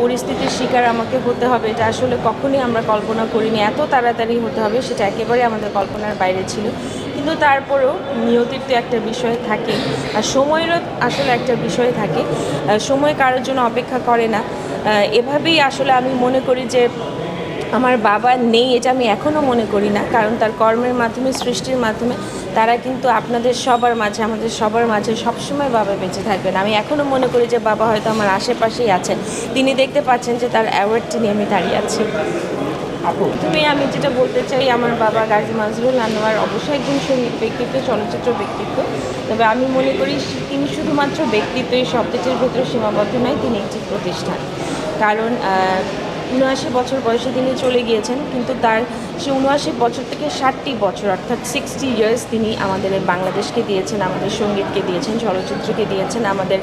পরিস্থিতির শিকার আমাকে হতে হবে, এটা আসলে কখনোই আমরা কল্পনা করিনি। এত তাড়াতাড়ি হতে হবে, সেটা একেবারে আমাদের কল্পনার বাইরে ছিল। কিন্তু তারপরেও নিয়তির তো একটা বিষয় থাকে, আর সময়েরও আসলে একটা বিষয় থাকে। সময় কারোর জন্য অপেক্ষা করে না। এভাবেই আসলে আমি মনে করি যে আমার বাবা নেই এটা আমি এখনও মনে করি না। কারণ তার কর্মের মাধ্যমে সৃষ্টির মাধ্যমে তারা কিন্তু আপনাদের সবার মাঝে আমাদের সবার মাঝে সবসময় বাবা বেঁচে থাকবেন। আমি এখনও মনে করি যে বাবা হয়তো আমার আশেপাশেই আছেন। তিনি দেখতে পাচ্ছেন যে তার অ্যাওয়ার্ডটি নিয়ে আমি দাঁড়িয়ে আছি। তুমি আমি যেটা বলতে চাই আমার বাবা গাজী মাজরুল আনোয়ার অবশ্যই একজন সংগীত ব্যক্তিত্ব চলচ্চিত্র ব্যক্তিত্ব। তবে আমি মনে করি তিনি শুধুমাত্র ব্যক্তিত্ব এই শব্দটির ভেতরে সীমাবদ্ধ নয় তিনি একটি প্রতিষ্ঠান। কারণ উনআশি বছর বয়সে তিনি চলে গিয়েছেন, কিন্তু তার সে উনআশি বছর থেকে ষাটটি বছর, অর্থাৎ সিক্সটি ইয়ার্স তিনি আমাদের বাংলাদেশকে দিয়েছেন, আমাদের সঙ্গীতকে দিয়েছেন, চলচ্চিত্রকে দিয়েছেন, আমাদের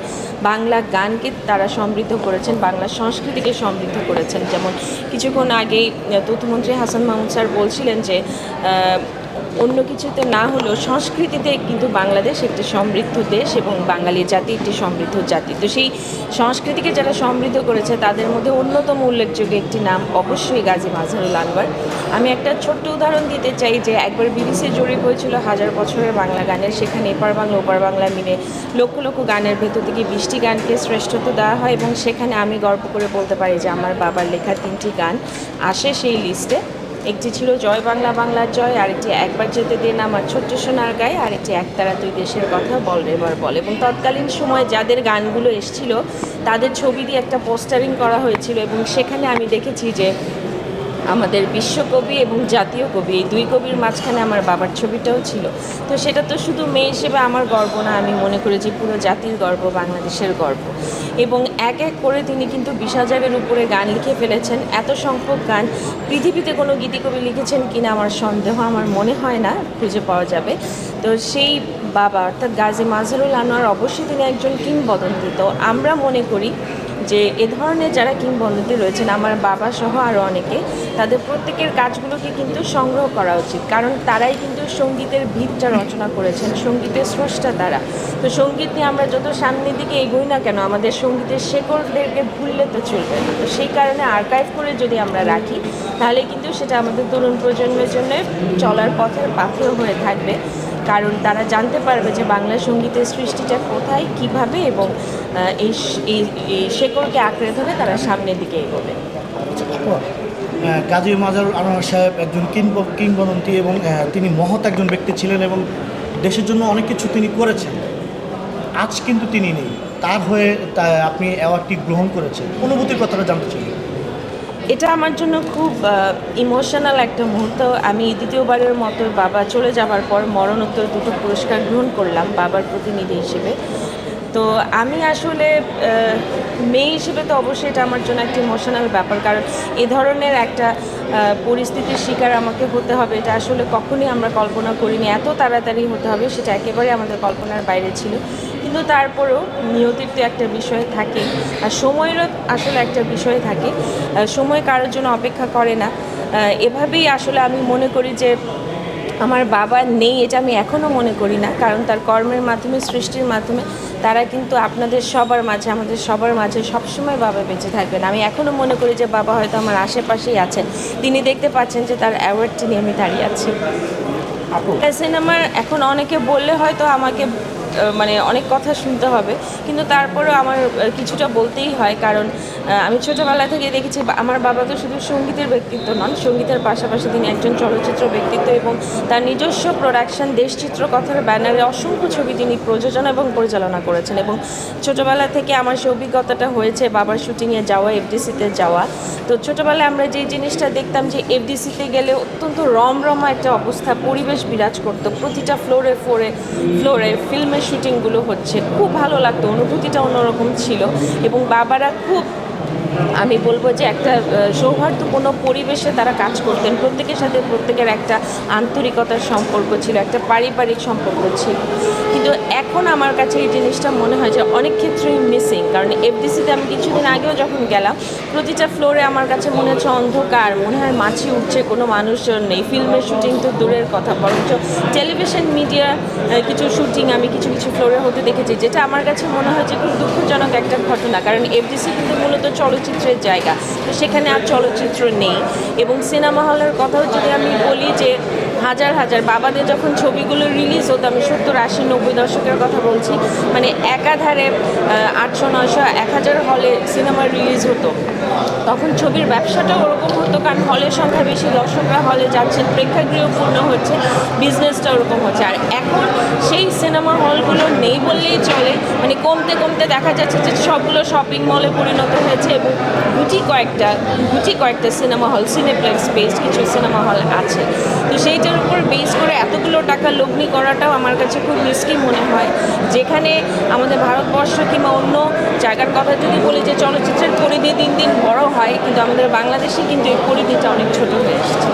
বাংলা গানকে তারা সমৃদ্ধ করেছেন, বাংলা সংস্কৃতিকে সমৃদ্ধ করেছেন। যেমন কিছুক্ষণ আগেই তথ্যমন্ত্রী হাসান মাহমুদ স্যার বলছিলেন যে অন্য কিছুতে না হলেও সংস্কৃতিতে কিন্তু বাংলাদেশ একটি সমৃদ্ধ দেশ এবং বাঙালি জাতি একটি সমৃদ্ধ জাতি। তো সেই সংস্কৃতিকে যারা সমৃদ্ধ করেছে, তাদের মধ্যে অন্যতম উল্লেখযোগ্য একটি নাম অবশ্যই গাজী মাজহারুল আনোয়ার আমি একটা ছোট্ট উদাহরণ দিতে চাই যে একবার বিবিসি জরিপ হয়েছিল হাজার বছরের বাংলা গানের, সেখানে এপার বাংলা, ওপার বাংলা মিলে লক্ষ লক্ষ গানের ভেতর থেকে বিশটি গানকে শ্রেষ্ঠত্ব দেওয়া হয় এবং সেখানে আমি গর্ব করে বলতে পারি যে আমার বাবার লেখা তিনটি গান আসে সেই লিস্টে। একটি ছিল জয় বাংলা, বাংলার জয়, আরেকটি একবার যেতে দিন আমার ছোট্ট সোনার গায়ে, আরেকটি একতারা দুই দেশের কথা, বল রেমার বল। এবং তৎকালীন সময় যাদের গানগুলো এসছিল, তাদের ছবি দিয়ে একটা পোস্টারিং করা হয়েছিল এবং সেখানে আমি দেখেছি যে আমাদের বিশ্বকবি এবং জাতীয় কবি, এই দুই কবির মাঝখানে আমার বাবার ছবিটাও ছিল। তো সেটা তো শুধু মেয়ে হিসেবে আমার গর্ব না, আমি মনে করেছি পুরো জাতির গর্ব, বাংলাদেশের গর্ব। এবং এক এক করে তিনি কিন্তু বিশ হাজারের উপরে গান লিখে ফেলেছেন। এত সংখ্যক গান পৃথিবীতে কোনো গীতিকবি লিখেছেন কিনা আমার সন্দেহ, আমার মনে হয় না, খুঁজে পাওয়া যাবে। তো সেই বাবা অর্থাৎ গাজী মাজহারুল আনোয়ার অবশ্যই তিনি একজন কিংবদন্তি। তো আমরা মনে করি যে এ ধরনের যারা কিংবদন্তি রয়েছেন, আমার বাবা সহ আরও অনেকে, তাদের প্রত্যেকের কাজগুলোকে কিন্তু সংগ্রহ করা উচিত। কারণ তারাই কিন্তু সঙ্গীতের ভিতটা রচনা করেছেন, সঙ্গীতের স্রষ্টা তারা। তো সংগীত নিয়ে আমরা যত সামনের দিকে এগোই না কেন, আমাদের সঙ্গীতের শেকড়দেরকে ভুললে তো চলবে না। তো সেই কারণে আর্কাইভ করে যদি আমরা রাখি, তাহলে কিন্তু সেটা আমাদের তরুণ প্রজন্মের জন্য চলার পথের পাথেও হয়ে থাকবে। কারণ তারা জানতে পারবে যে বাংলা সঙ্গীতের সৃষ্টিটা কোথায়, কীভাবে এবং এই শেকড়কে আঁকড়ে ধরে তারা সামনের দিকে এগোবে। গাজী মাজারুল আনোয়ার সাহেব একজন কিংব- কিংবদন্তি এবং তিনি মহৎ একজন ব্যক্তি ছিলেন এবং দেশের জন্য অনেক কিছু তিনি করেছেন। আজ কিন্তু তিনি নেই। তার হয়ে আপনি অ্যাওয়ার্ডটি গ্রহণ করেছেন। অনুভূতির কথাটা জানতে চাই। এটা আমার জন্য খুব ইমোশনাল একটা মুহূর্ত। আমি দ্বিতীয়বারের মতো বাবা চলে যাওয়ার পর মরণোত্তর দুটো পুরস্কার গ্রহণ করলাম বাবার প্রতিনিধি হিসেবে। তো আমি আসলে মেয়ে হিসেবে তো অবশ্যই এটা আমার জন্য একটা ইমোশনাল ব্যাপার, কারণ এ ধরনের একটা পরিস্থিতির শিকার আমাকে হতে হবে। এটা আসলে কখনোই আমরা কল্পনা করিনি। এত তাড়াতাড়ি হতে হবে, সেটা একেবারে আমাদের কল্পনার বাইরে ছিল। কিন্তু তারপরেও নিয়তির তো একটা বিষয় থাকে আর সময়েরও আসলে একটা বিষয় থাকে। সময় কারোর জন্য অপেক্ষা করে না। এভাবেই আসলে আমি মনে করি যে আমার বাবা নেই এটা আমি এখনও মনে করি না। কারণ তার কর্মের মাধ্যমে সৃষ্টির মাধ্যমে তারা কিন্তু আপনাদের সবার মাঝে আমাদের সবার মাঝে সবসময় বাবা বেঁচে থাকবেন। আমি এখনও মনে করি যে বাবা হয়তো আমার আশেপাশেই আছেন। তিনি দেখতে পাচ্ছেন যে তার অ্যাওয়ার্ডটি নিয়ে আমি দাঁড়িয়ে আছি। সিনেমার এখন অনেকে বললে হয়তো আমাকে মানে অনেক কথা শুনতে হবে। কিন্তু তারপরেও আমার কিছুটা বলতেই হয়। কারণ আমি ছোটোবেলা থেকে দেখেছি আমার বাবা তো শুধু সঙ্গীতের ব্যক্তিত্ব নন, সঙ্গীতের পাশাপাশি তিনি একজন চলচ্চিত্র ব্যক্তিত্ব এবং তার নিজস্ব প্রোডাকশন দেশচিত্র কথার ব্যানারে অসংখ্য ছবি তিনি প্রযোজনা এবং পরিচালনা করেছেন এবং ছোটোবেলা থেকে আমার সে অভিজ্ঞতাটা হয়েছে বাবার শুটিংয়ে যাওয়া এফডিসিতে যাওয়া। তো ছোটোবেলায় আমরা যে জিনিসটা দেখতাম যে এফডিসিতে গেলে অত্যন্ত রমরমা একটা অবস্থা, পরিবেশ বিরাজ করতো। প্রতিটা ফ্লোরে ফ্লোরে ফ্লোরে ফিল্মের শুটিংগুলো হচ্ছে। খুব ভালো লাগতো অনুভূতিটা অন্যরকম ছিল এবং বাবারা খুব আমি বলব যে একটা সৌহার্দ্যপূর্ণ পরিবেশে তারা কাজ করতেন। প্রত্যেকের সাথে প্রত্যেকের একটা আন্তরিকতার সম্পর্ক ছিল, একটা পারিবারিক সম্পর্ক ছিল। কিন্তু এখন আমার কাছে এই জিনিসটা মনে হয় যে অনেক ক্ষেত্রেই মিসিং কারণ এফডিসিতে আমি কিছুদিন আগেও যখন গেলাম, প্রতিটা ফ্লোরে আমার কাছে মনে হচ্ছে অন্ধকার, মনে হয় মাছি উঠছে, কোনো মানুষজন নেই। ফিল্মের শুটিং তো দূরের কথা, বরঞ্চ টেলিভিশন মিডিয়া কিছু শুটিং আমি কিছু কিছু ফ্লোরে হতে দেখেছি, যেটা আমার কাছে মনে হয় যে খুব দুঃখজনক একটা ঘটনা। কারণ এফডিসি কিন্তু মূলত চলচ্চিত্র চলচ্চিত্রের জায়গা। তো সেখানে আর চলচ্চিত্র নেই এবং সিনেমা হলের কথাও যদি আমি বলি যে হাজার হাজার বাবাদের যখন ছবিগুলো রিলিজ হতো, আমি সত্তর আশি নব্বই দশকের কথা বলছি মানে একাধারে আটশো নয়শো এক হাজার হলে সিনেমা রিলিজ হতো। তখন ছবির ব্যবসাটাও ওরকম হতো, কারণ হলের সংখ্যা বেশি, দর্শকরা হলে যাচ্ছেন, প্রেক্ষাগৃহ পূর্ণ হচ্ছে বিজনেসটা ওরকম হচ্ছে। আর এখন সেই সিনেমা হলগুলো নেই বললেই চলে। মানে কমতে কমতে দেখা যাচ্ছে যে সবগুলো শপিং মলে পরিণত হয়েছে এবং গুটি কয়েকটা গুটি কয়েকটা সিনেমা হল সিনেপ্লেক্স বেসড কিছু সিনেমা হল আছে। তো সেইটার উপর বেস করে এতগুলো টাকা লগ্নি করাটাও আমার কাছে খুব রিস্কি মনে হয়। যেখানে আমাদের ভারতবর্ষ কিংবা অন্য জায়গার কথা যদি বলি যে চলচ্চিত্রের পরিধি দিন দিন বড় হয় কিন্তু আমাদের বাংলাদেশে কিন্তু এই পরিধিটা অনেক ছোট হয়ে এসেছে।